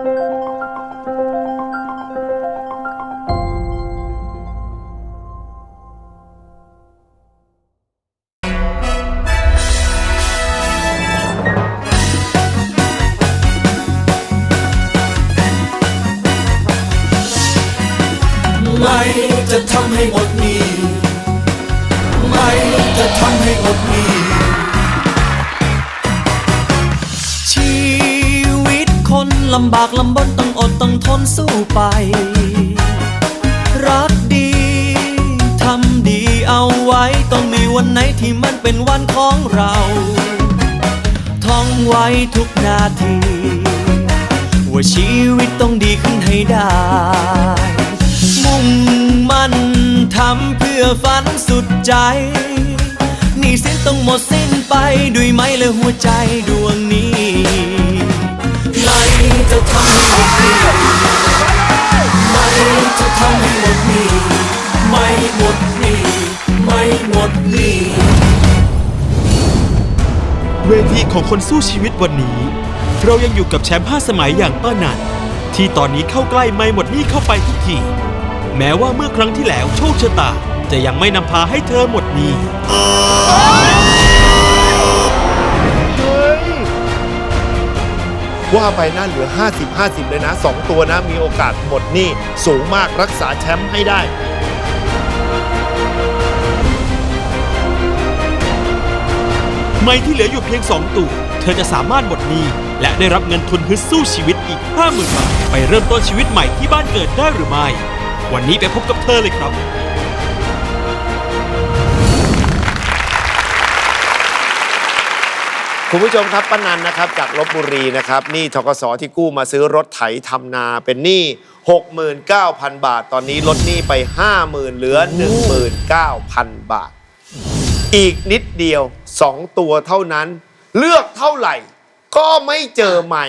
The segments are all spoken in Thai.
ไม่จะทำให้หมดนี้ไม่จะทำให้หมดนี้ ลำบากลำบนต้องอดต้องทนสู้ไป รักดี ทำดีเอาไว้ ต้องมีวันไหนที่มันเป็นวันของเรา ท่องไว้ทุกนาที ว่าชีวิตต้องดีขึ้นให้ได้ มุ่งมั่นทำเพื่อฝันสุดใจนี่สิ้นต้องหมดสิ้นไปด้วยไม้และหัวใจดวงนี้ จะทำให้หมดนี้ไม่จะทำให้หมดนี้ไม่หมดนี้ไม่หมดนี้เวทีของคนสู้ชีวิตวันนี้ เรายังอยู่กับแชมป์5สมัยอย่างป้านันที่ตอนนี้เข้าใกล้ไม่หมดนี้เข้าไปทุกทีแม้ว่าเมื่อครั้งที่แล้วโชคชะตาจะยังไม่นำพาให้เธอหมดนี้ ว่าไปน่าเหลือ 50 50 เลยนะ 2 ตัวนะ มีโอกาสหมดหนี้สูงมากรักษาแชมป์ให้ได้ไม่ที่เหลืออยู่เพียง 2 ตัว เธอจะสามารถหมดหนี้ และได้รับเงินทุนฮึดสู้ชีวิตอีก 50,000 บาท ไปเริ่มต้นชีวิตใหม่ที่บ้านเกิดได้หรือไม่ วันนี้ไปพบกับเธอเลยครับ คุณผู้ชมครับป้านันนะครับจากลบบุรีนะครับหนี่ทกสที่กู้มาซื้อรถไถทำนาเป็นหนี้69,000 บาท ตอนนี้ลดหนี้ไป 50,000 เหลือ 19,000 บาท อีกนิดเดียว 2 ตัวเท่านั้น เลือกเท่าไหร่ ก็ไม่เจอใหม่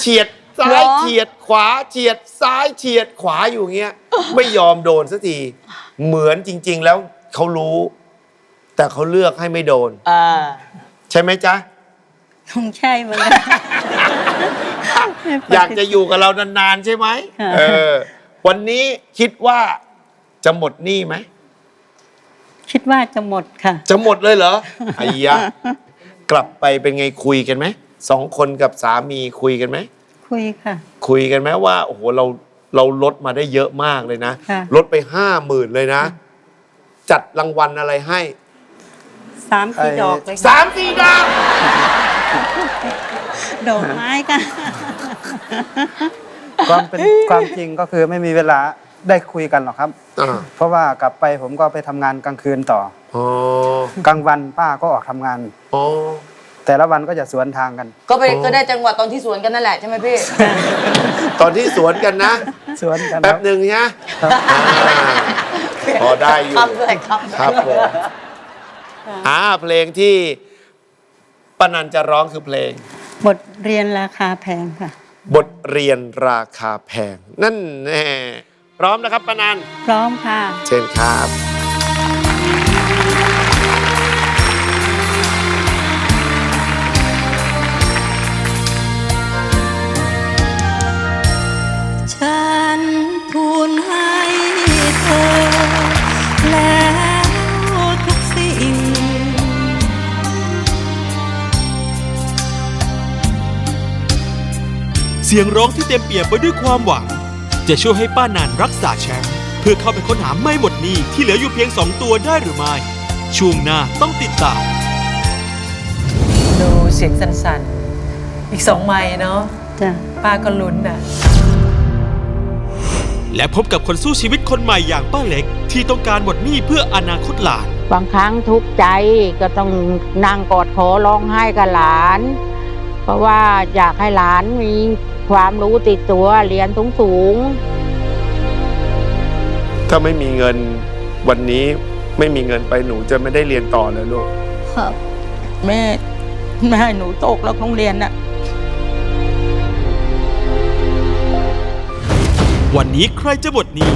เฉียดซ้ายเหรอเฉียดขวาเฉียดซ้ายเฉียดขวาอยู่เงี้ย ไม่ยอมโดนสักทีเหมือนจริง ๆ แล้วเขารู้ แต่เขาเลือกให้ไม่โดน อ่า ใช่ไหมจ๊ะ คงใช่เหมือนกันอยากจะอยู่กับเรานานๆใช่ไหมค่ะ เออ วันนี้คิดว่าจะหมดหนี้ไหม คิดว่าจะหมดค่ะ จะหมดเลยเหรอ ไอ้ยะ กลับไปเป็นไงคุยกันไหมสองคนกับสามีคุยกันไหม คุยค่ะ คุยกันไหมว่า โอ้โหเราเราลดมาได้เยอะมากเลยนะค่ะ ลดไปห้าหมื่นเลยนะ จัดรางวัลอะไรให้ สามสี่ดอกเลยค่ะสามสี่ดาวดอกไม้ค่ะ ความเป็นความจริงก็คือไม่มีเวลาได้คุยกันหรอกครับ อ่าเพราะว่ากลับไปผมก็ไปทำงานกลางคืนต่อ อ๋อกลางวันป้าก็ออกทำงาน อ๋อ แต่ละวันก็จะสวนทางกัน ก็ไปอ๋อก็ได้จังหวะตอนที่สวนกันนั่นแหละใช่ไหมพี่ ตอนที่สวนกันนะ สวนกันแป๊คบรับหนึ่งนะครับอ่าพอได้อยู่ทำเลยครับ ครับผม อ่าเพลงที่ปานันจะร้องคือเพลง บทเรียนราคาแพงค่ะ บทเรียนราคาแพง นั่นแน่พร้อมนะครับปานันพร้อมค่ะ เชิญครับ สียงร้องที่เต็มเปี่ยมไปด้วยความหวัง จะช่วยให้ป้านันรักษาแชมป์เพื่อเข้าไปค้นหาไม่หมดหนี้ที่เหลืออยู่เพียง 2 ตัวได้หรือไม่ ช่วงหน้าต้องติดตาม ดูเสียงสั่นๆ อีกสองไม้เนาะจ้ะป้าก็ลุ้นน่ะ และพบกับคนสู้ชีวิตคนใหม่อย่างป้าเล็ก ที่ต้องการหมดหนี้เพื่ออนาคตหลาน บางครั้งทุกข์ใจก็ต้องนั่งกอดคอร้องไห้กับหลาน เพราะว่าอยากให้หลานมี ความรู้ติดตัวเรียนสูงสูงๆถ้าไม่มีเงินวันนี้ไม่มีเงินไปหนูจะไม่ได้เรียนต่อเลยลูกครับ แม่แม่ให้หนูตกแล้วโรงเรียนน่ะวันนี้ใครจะหมดหนี้